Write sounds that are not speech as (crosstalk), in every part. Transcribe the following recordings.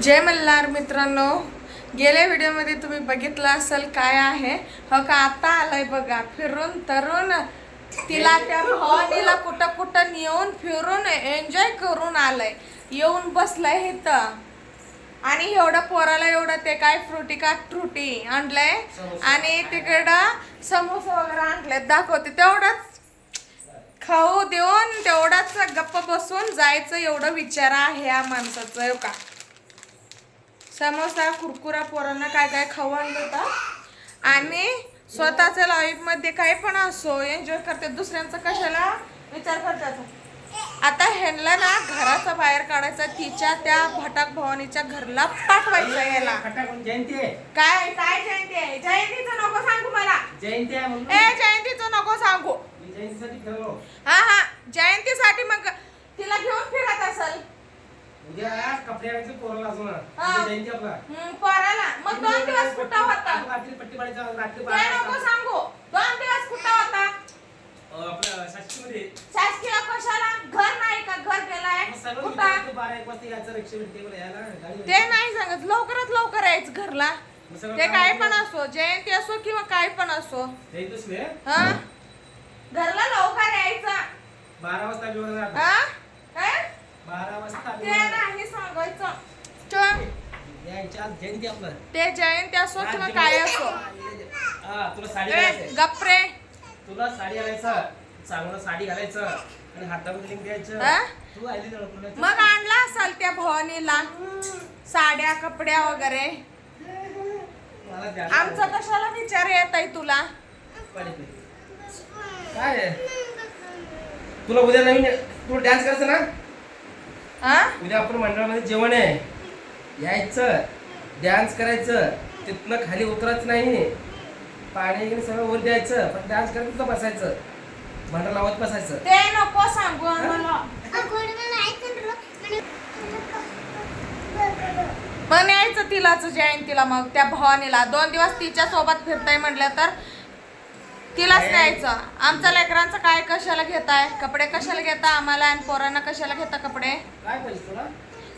जय मल्हार मित्रांनो. गेल्या व्हिडिओमध्ये तुम्ही बघितलं असेल काय आहे. हो का आता आलाय बघा फिरून तरुण तिला त्या भवानीला कुठं कुठं नेऊन फिरून एन्जॉय करून आलाय. येऊन बसलाय इथं. आणि एवढं पोराला एवढं ते काय फ्रुटी का? फ्रुटी आणलंय. आणि तिकडं समोसा वगैरे आणलेत दाखवते. तेवढंच खाऊ देऊन तेवढाच गप्प बसून जायचं एवढं विचार आहे या माणसाचं हो का? समोसा कुरकुरा पोरांना काय काय खाऊ आणलं होतं आणि स्वतःच्या लाईफमध्ये काय पण असो एन्जॉय करते दुसऱ्यांचा कशाला विचार करतात? आता ह्यांना ना घराच्या बाहेर काढायचं तिच्या त्या भटाक भवानीच्या घरला पाठवायचं याला. जयंती काय काय जयंती आहे? जयंतीचं नको सांगू मला. जयंती आहे ए जयंतीचं नको सांगू. हा हा जयंतीसाठी मग तिला घेऊन फिरत असल. उद्या कपडे आणायचे पोराला अजून. उद्या जयंती आपला हम्म, पोराला. मग दोन दिवस कुठं होता? रात्री पट्टी पाडायचा रात्री ते बारा नको वाजता. सांगू. दोन दिवस कुठं होता? आपल्या. शासकीय कशाला? घर नाही का? घर गेलाय. मग सगळं कुठं? इथे बारा एक वाजता यायचं रिक्षा भेटते मला यायला गाडी ते नाही सांगत. लवकरात लवकर यायचं घरला. ते काय पण असो जयंती असो किंवा काय पण असो. हा? घरला लवकर यायचं. बारा वाजता वर जाणार. हा काय बारा वाजता आम्ही ते वर जाणार. नाही सांगायचं चल. यायच्या आत जयंती आपलं ते जयंती असो किंवा काय असो. तुला साडी गप्रे तुला साडी घालायचं चांगलं साडी घालायचं आणि हातामध्ये द्यायचं? तू आली. मग आणला असाल त्या भवानीला. साड्या कपड्या वगैरे. आमचा कशाला विचार येत आहे तुला? काय? तुला उद्या नवीन तू डान्स करायचं ना? हा? उद्या आपण मंडळामध्ये जेवण आहे. यायचं. डान्स करायचं. तिथनं खाली उतरायचं नाही. पाणी वगैरे सगळं वर द्यायचं. पण डान्स करायचं तिथं बसायचं? भांडं लावत बसायचं. ते नको सांगू आम्हाला. मग न्यायचं तिलाच जयंतीला मग. त्या भवानीला. दोन दिवस तिच्या सोबत फिरताय म्हटलं तर तिलाच न्यायचं. आमच्या लेकरांचं काय कशाला घेताय? कपडे कशाला घेता आम्हाला आणि पोरांना कशाला घेता कपडे? काय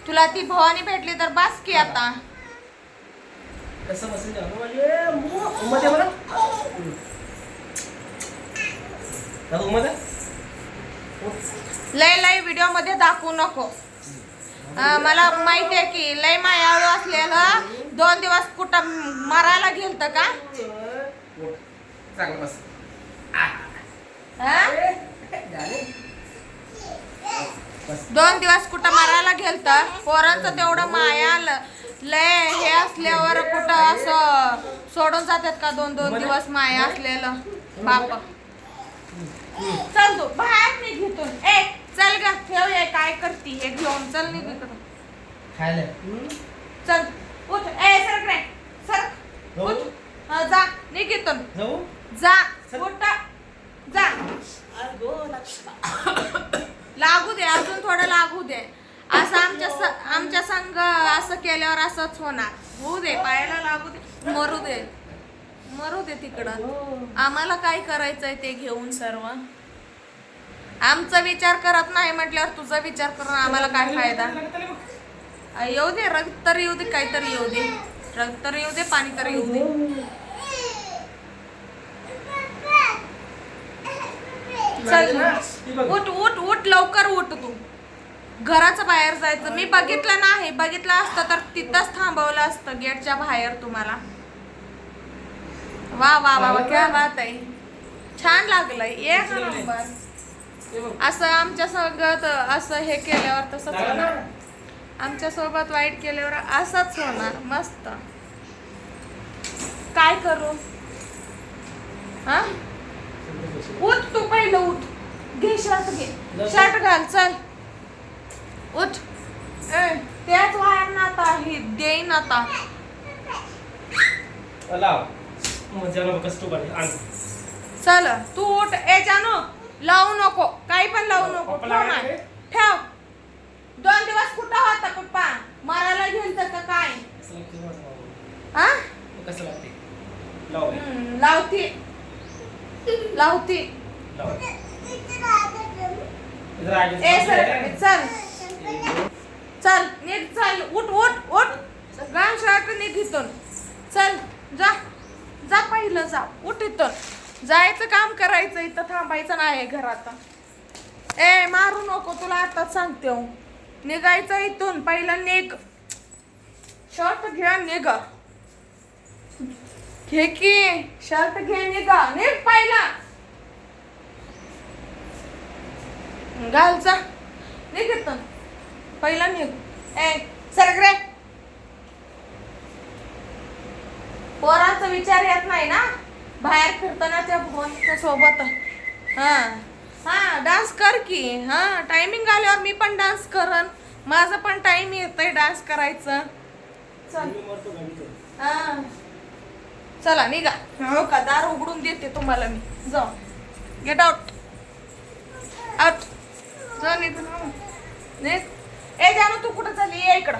तुला ती भवानी भेटली तर बस की आता. कसं अरे उमत आहे बरं दादा उमत आहे लय लय व्हिडिओमध्ये दाखवू नको. मला माहिती आहे की लय मायाळू असलेलं दोन दिवस कुठं मरायला गेलत का. चांगलं बस. हा? दोन दिवस कुठं मारायला गेलत? पोरांचं तेवढं माया ल- लय हे असल्यावर कुठं सोडून जातात का दोन दोन दिवस माया असलेलं? बाप. चल तू बाहेर निघ इथून. ए चल ग ठेव हे काय करती हे घेऊन. चल खायला. चल उठ. ए सरक रे. सरक? उठ. हा, जा. निघ इथून. जाऊ? जा. उठ. जा. (coughs) लागू दे अजून थोडं लागू दे. असं आमच्या आमच्या संघ असं केल्यावर असंच होणार. होऊ दे पायाला लागू दे. मरू दे. मरू दे तिकडं. आम्हाला काय करायचंय ते घेऊन सर्व? आमचा विचार करत नाही म्हटल्यावर तुझा विचार करून आम्हाला काय फायदा? येऊ दे रक्त तरी येऊ दे काहीतरी येऊ दे. रक्त तरी येऊ दे पाणी तरी येऊ दे. चल उठ उठ उठ लवकर उठ तू. घराच्या बाहेर जायचं. मी बघितलं नाही. बघितलं असतं तर तिथंच थांबवलं असतं गेटच्या बाहेर तुम्हाला. वा वा वा वा क्या बात आहे. छान लागलंय. एक नंबर. असं आमच्या संगत असं हे केल्यावर तसंच होणार. आमच्यासोबत वाईट केल्यावर असंच होणार. मस्त. काय करू? हा? उठ तू पहिलं उठ. घे शर्ट घे. शर्ट घाल चल. उठ. ए त्याच वायर आता. हे देईन आता लाव चल तू उठ. ए जानू लावू नको. काही पण लावू नको. पप्पा ठेव ना. ठेव. दोन दिवस कुठं होता पप्पा? मारायला घेऊन का काय? कसं लागते माझं बाबा? हा कसं लागते? लाव. रे. हम्म, लावती. लावती. लाव. इधर आगे ए सर चल. चल नीट चल उठ उठ उठ. निघ इथून. चल जा. जा पहिलं जा. उठ इथून. जायचं काम करायचं इथं थांबायचं नाही घरात. ए मारू नको तुला आताच सांगते हो. निघायचं इथून पहिलं निघ. शर्ट घे निघ. घे की शर्ट घे निघ. निघ पहिला. घालचा निघ इथून. पहिला निघ ए सरक रे. पोरांचा विचार येत नाही ना? बाहेर फिरताना त्या फोनच्या सोबत. हा. हा डान्स कर की. हा टायमिंग आल्यावर मी पण डान्स करन माझं पण टाइम येत आहे डान्स करायचं. चल. हा. चला निघा. हो का? दार उघडून देते तुम्हाला मी. जाऊ. गेट आउट आउट जा निघून हो. ए जानू तू कुठं चालली? ये इकडं.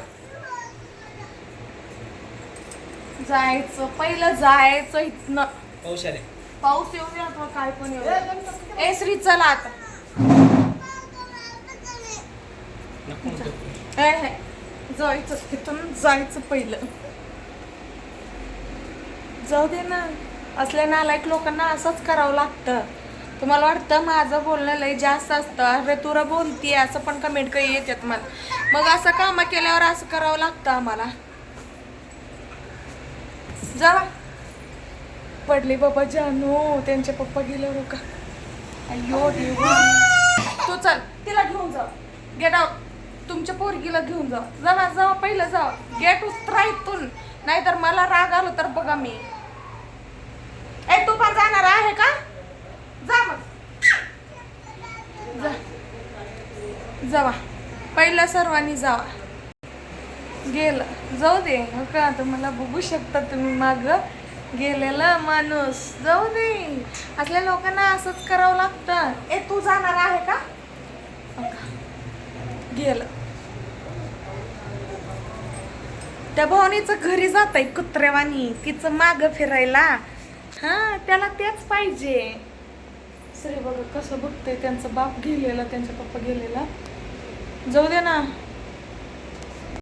जायचं पहिलं जायचं इथनं. पाऊस आले पाऊस येऊ दे अथवा काय पण येऊ दे. ए श्री चला आता. ए हे जायचं तिथून जायचं पहिलं. जाऊ दे ना. असल्या नालायक लोकांना असंच करावं लागतं. तुम्हाला वाटतं माझं बोलणं लय जास्त असतं? अरे तुला बोलतीये असं पण कमेंट काही येतात मला. मग असं काम केल्यावर असं करावं लागतं आम्हाला. जा. पडली बाबा जानू त्यांचे पप्पा गेले हो का. अय्यो तू चल तिला घेऊन जा. गेट आउट तुमच्या पोरगीला घेऊन जा. जा जा पहिलं जा. गेट उतरा इथून नाहीतर मला राग आलो तर बघा मी. ए तू पण जाणार आहे का? जा मग. जा. जावा. पहिलं सर्वांनी जावा. गेलं. जाऊ दे. हो का? तुम्हाला बघू शकता तुम्ही माग. गेलेला माणूस. जाऊ दे. असल्या लोकांना असंच करावं लागतं. ए तू जाणार आहे का? हो का? गेलं. त्या भावनीचं घरी जात आहे कुत्र्यावानी. तिचं माग फिरायला. हा त्याला तेच पाहिजे. श्री बघा कसं बघते त्यांचा बाप गेलेला त्यांचा पप्पा गेलेला. जाऊ दे ना.